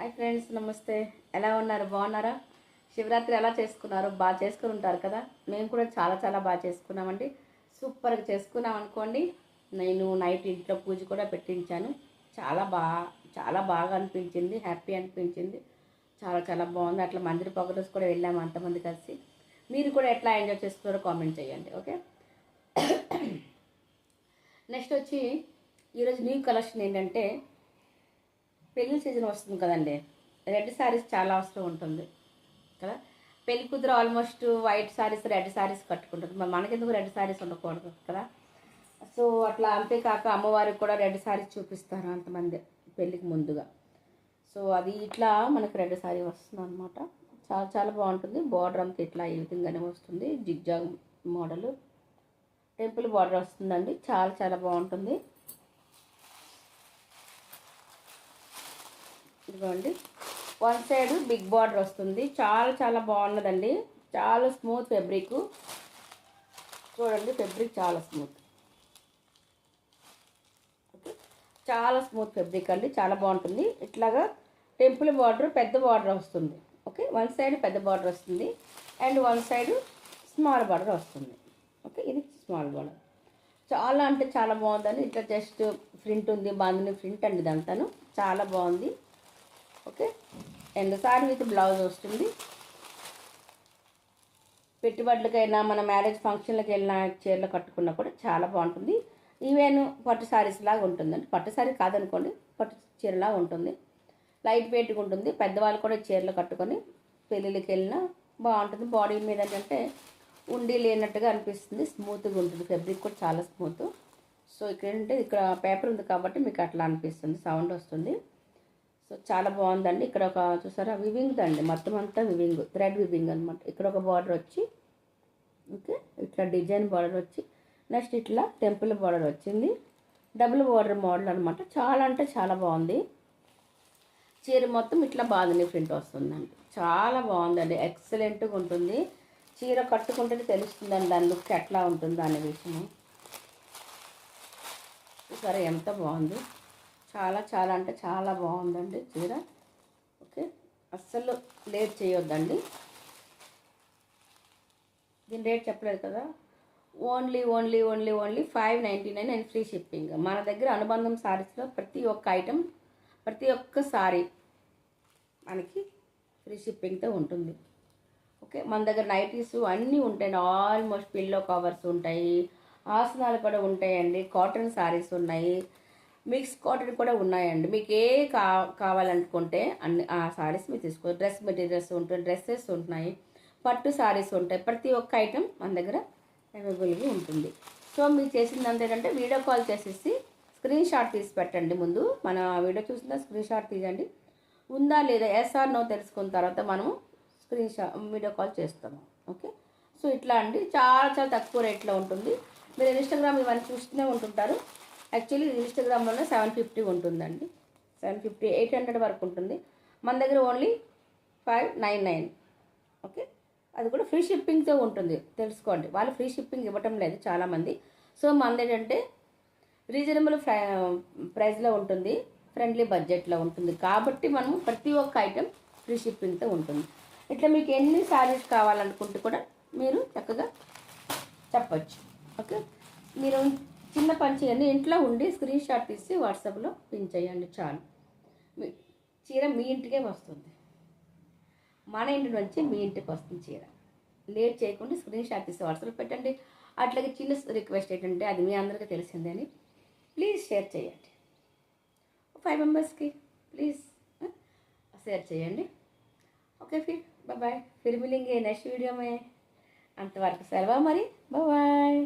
Hi friends నమస్తే. ఎలా ఉన్నారు? బాగున్నారా? శివరాత్రి ఎలా చేసుకున్నారు బాగా చేసుకుని ఉంటారు కదా? మేము కూడా చాలా చాలా బాగా చేసుకున్నామండి. సూపర్గా చేసుకున్నాం అనుకోండి. నేను నైట్ ఇంట్లో పూజ కూడా పెట్టించాను. చాలా బాగా చాలా బాగా అనిపించింది. హ్యాపీ అనిపించింది. చాలా చాలా బాగుంది. అట్లా మందిర పొగరోజు కూడా వెళ్ళాము అంతమంది కలిసి. మీరు కూడా ఎట్లా ఎంజాయ్ చేసుకున్నారో కామెంట్ చేయండి ఓకే నెక్స్ట్ వచ్చి ఈరోజు న్యూ కలెక్షన్ ఏంటంటే పెళ్ళి సీజన్ వస్తుంది కదండి. రెడ్ శారీస్ చాలా అవసరం ఉంటుంది. కదా? పెళ్ళి కూతురు almost white saris red saris కట్టుకుంటుంది. మరి మనకెందుకు రెడ్ శారీస్ ఉండకూడదు కదా? సో అట్లా అంతేకాక అమ్మవారికి కూడా రెడ్ శారీస్ చూపిస్తారు అంతమంది పెళ్ళికి ముందుగా. సో అది ఇట్లా మనకు రెడ్ శారీ వస్తుంది అనమాట చాలా చాలా బాగుంటుంది. బార్డర్ అంతా ఇట్లా ఈ విధంగానే వస్తుంది. Zigzag model. టెంపుల్ బార్డర్ వస్తుందండి. చాలా చాలా బాగుంటుంది. ఇదిగోండి. వన్ సైడ్ బిగ్ బార్డర్ వస్తుంది. చాలా చాలా బాగున్నదండి. చాలా స్మూత్ ఫెబ్రిక్. చూడండి ఫెబ్రిక్ చాలా స్మూత్. ఓకే. చాలా స్మూత్ ఫెబ్రిక్ అండి. చాలా బాగుంటుంది. ఇట్లాగా టెంపుల్ బార్డర్ పెద్ద బార్డర్ వస్తుంది. ఓకే. వన్ సైడ్ పెద్ద బార్డర్ వస్తుంది. And one side small border వస్తుంది. ఓకే. ఇది స్మాల్ బార్డర్. చాలా అంటే చాలా బాగుందండి. ఇట్లా జస్ట్ ప్రింట్ ఉంది. బాగుంది ప్రింట్ అండి ఇదంతాను. చాలా బాగుంది. అండ్ సారీ విత్ బ్లౌజ్ వస్తుంది. పెట్టుబడులకైనా మన మ్యారేజ్ ఫంక్షన్లకు వెళ్ళినా చీరలు కట్టుకున్నా కూడా చాలా బాగుంటుంది. ఈవెన్ పట్టు సారీస్ లాగా ఉంటుందండి పట్టు సారీ కాదనుకోండి పట్టు చీరలా ఉంటుంది. లైట్ వెయిట్గా ఉంటుంది. పెద్దవాళ్ళు కూడా చీరలు కట్టుకొని పెళ్ళిళ్ళకి వెళ్ళినా బాగుంటుంది. బాడీ మీద ఏంటంటే ఉండి లేనట్టుగా అనిపిస్తుంది. స్మూత్గా ఉంటుంది. ఫెబ్రిక్ కూడా చాలా స్మూత్ సో ఇక్కడ ఏంటంటే ఇక్కడ పేపర్ ఉంది కాబట్టి మీకు అట్లా అనిపిస్తుంది. సౌండ్ వస్తుంది. సో చాలా బాగుందండి. ఇక్కడ ఒక చూసారా? వివింగ్ అండి మొత్తం అంతా వివింగ్. థ్రెడ్ వివింగ్ అనమాట ఇక్కడ ఒక బార్డర్ వచ్చి ఓకే? ఇట్లా డిజైన్ బార్డర్ వచ్చి నెక్స్ట్ ఇట్లా టెంపుల్ బార్డర్ వచ్చింది. డబుల్ బార్డర్ మోడల్ అనమాట చాలా అంటే చాలా బాగుంది. చీర మొత్తం ఇట్లా బాగుంది ప్రింట్ వస్తుందండి. చాలా బాగుందండి. ఎక్సలెంట్గా ఉంటుంది. చీర కట్టుకుంటే తెలుస్తుందండి దాని లుక్ ఎట్లా ఉంటుందో అనే విషయం. సరే ఎంత బాగుంది. చాలా చాలా అంటే చాలా బాగుందండి చీర. ఓకే అస్సలు లేట్ చేయొద్దండి. దీని రేట్ చెప్పలేదు కదా? Only only only only five ninety nine and free shipping. మన దగ్గర అనుబంధం సారీస్లో ప్రతి ఒక్క ఐటెం ప్రతి ఒక్క సారీ మనకి ఫ్రీ షిప్పింగ్తో ఉంటుంది. ఓకే మన దగ్గర నైటీస్ అన్నీ ఉంటాయి ఆల్మోస్ట్ పిల్లో కవర్స్ ఉంటాయి ఆసనాలు కూడా ఉంటాయండి. కాటన్ సారీస్ ఉన్నాయి. మిక్స్ కాటన్ కూడా ఉన్నాయండి. మీకు ఏ కా కావాలనుకుంటే అన్ని ఆ సారీస్ మీరు తీసుకో డ్రెస్ మెటీరియల్స్ ఉంటాయి డ్రెస్సెస్ ఉంటున్నాయి పట్టు సారీస్ ఉంటాయి. ప్రతి ఒక్క ఐటెం మన దగ్గర అవైలబుల్గా ఉంటుంది. సో మీరు చేసిందంతా ఏంటంటే వీడియో కాల్ చేసేసి స్క్రీన్ షాట్ తీసి పెట్టండి ముందు. మన వీడియో చూసిన స్క్రీన్ షాట్ తీయండి. ఉందా లేదా ఎస్ఆర్ నో తెలుసుకున్న తర్వాత మనము స్క్రీన్ షాట్ వీడియో కాల్ చేస్తాము. ఓకే? సో ఇట్లా అండి. చాలా చాలా తక్కువ రేట్లో ఉంటుంది. మీరు ఇన్స్టాగ్రామ్ ఇవన్నీ చూస్తూనే ఉంటుంటారు. యాక్చువల్లీ ఇన్స్టాగ్రామ్లోనే సెవెన్ ఫిఫ్టీ ఉంటుందండి. సెవెన్ ఫిఫ్టీ ఎయిట్ హండ్రెడ్ వరకు ఉంటుంది. మన దగ్గర only five nine nine okay అది కూడా ఫ్రీ షిప్పింగ్తో ఉంటుంది. తెలుసుకోండి. వాళ్ళు ఫ్రీ షిప్పింగ్ ఇవ్వటం లేదు చాలామంది. సో మనది ఏంటంటే రీజనబుల్ ప్రైస్లో ఉంటుంది. ఫ్రెండ్లీ బడ్జెట్లో ఉంటుంది. కాబట్టి మనము ప్రతి ఒక్క ఐటెం ఫ్రీ షిప్పింగ్తో ఉంటుంది. ఇట్లా మీకు ఎన్ని శారీస్ కావాలనుకుంటే కూడా మీరు చక్కగా చెప్పచ్చు. ఓకే మీరు చిన్న పని ఇంట్లో ఉండి స్క్రీన్ షాట్ తీసి వాట్సాప్లో పిన్ చేయండి చాలు. చీర మీ ఇంటికే వస్తుంది. మన ఇంటి నుంచి మీ ఇంటికి వస్తుంది చీర. లేట్ చేయకుండా స్క్రీన్ షాట్ తీసి వాట్సాప్లో పెట్టండి. అట్లాగే చిన్న రిక్వెస్ట్ ఏంటంటే అది మీ అందరికీ తెలిసిందని ప్లీజ్ షేర్ చేయండి. ఫైవ్ మెంబర్స్కి ప్లీజ్ షేర్ చేయండి. ఓకే ఫిర్ బాయ్ ఫిర్ మిలింగే నెక్స్ట్ వీడియోమే. అంతవరకు సెలవు మరి. బాయ్.